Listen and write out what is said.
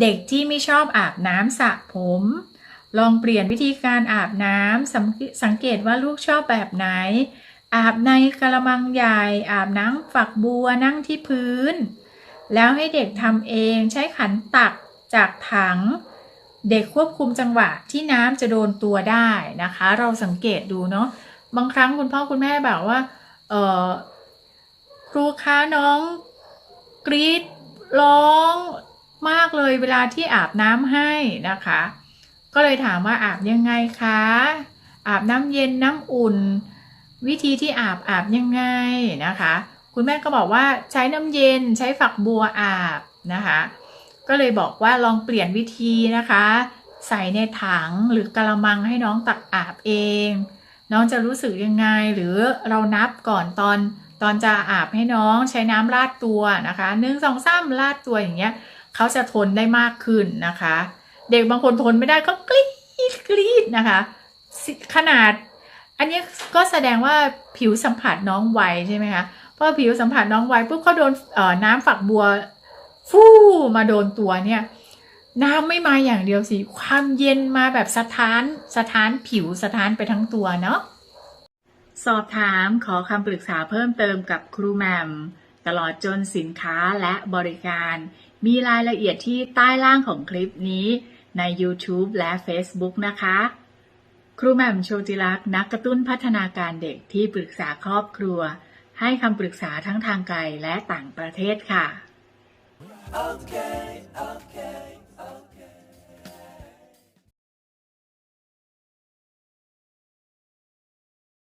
เด็กที่ไม่ชอบอาบน้ำสระผม ลองเปลี่ยนวิธีการอาบน้ำสังสังเกตว่าลูกชอบแบบไหน อาบในกระมังใหญ่ อาบน้ำฝักบัวนั่งที่พื้น แล้วให้เด็กทำเองใช้ขันตักจากถัง เด็กควบคุมจังหวะที่น้ำจะโดนตัวได้นะคะ เราสังเกตดูเนาะบางครั้งคุณพ่อคุณแม่แบบว่าเออครูคะน้องกรีดร้อง มากเลยเวลาที่อาบน้ำให้นะคะ ก็เลยถามว่าอาบยังไงคะ อาบน้ำเย็นน้ำอุ่น วิธีที่อาบอาบยังไงนะคะ คุณแม่ก็บอกว่าใช้น้ำเย็นใช้ฝักบัวอาบนะคะ ก็เลยบอกว่าลองเปลี่ยนวิธีนะคะ ใส่ในถังหรือกระมังให้น้องตักอาบเอง น้องจะรู้สึกยังไงหรือเรานับก่อนตอนตอนจะอาบให้น้องใช้น้ำราดตัวนะคะหนึ่งสองสามราดตัวอย่างเงี้ย เขาจะทนได้มากขึ้นนะคะ เด็กบางคนทนไม่ได้ก็กรีดกรีดนะคะ ขนาด อันนี้ก็แสดงว่าผิวสัมผัสน้องไวใช่ไหมคะพอผิวสัมผัสน้องไวปุ๊บเขาโดนน้ำฝักบัวฟู่มาโดนตัวเนี่ยน้ำไม่มาอย่างเดียวสิ ความเย็นมาแบบสะท้านสะท้านผิวสะท้านไปทั้งตัวเนาะ สอบถามขอคำปรึกษาเพิ่มเติมกับครูแมม ตลอดจนสินค้าและบริการ มีรายละเอียดที่ใต้ล่างของคลิปนี้ใน YouTube และ Facebook นะคะ ครูแหม่มโชติลักษณ์นักกระตุ้นพัฒนาการเด็กที่ปรึกษาครอบครัว ให้คำปรึกษาทั้งทางไกลและต่างประเทศค่ะ Okay, okay.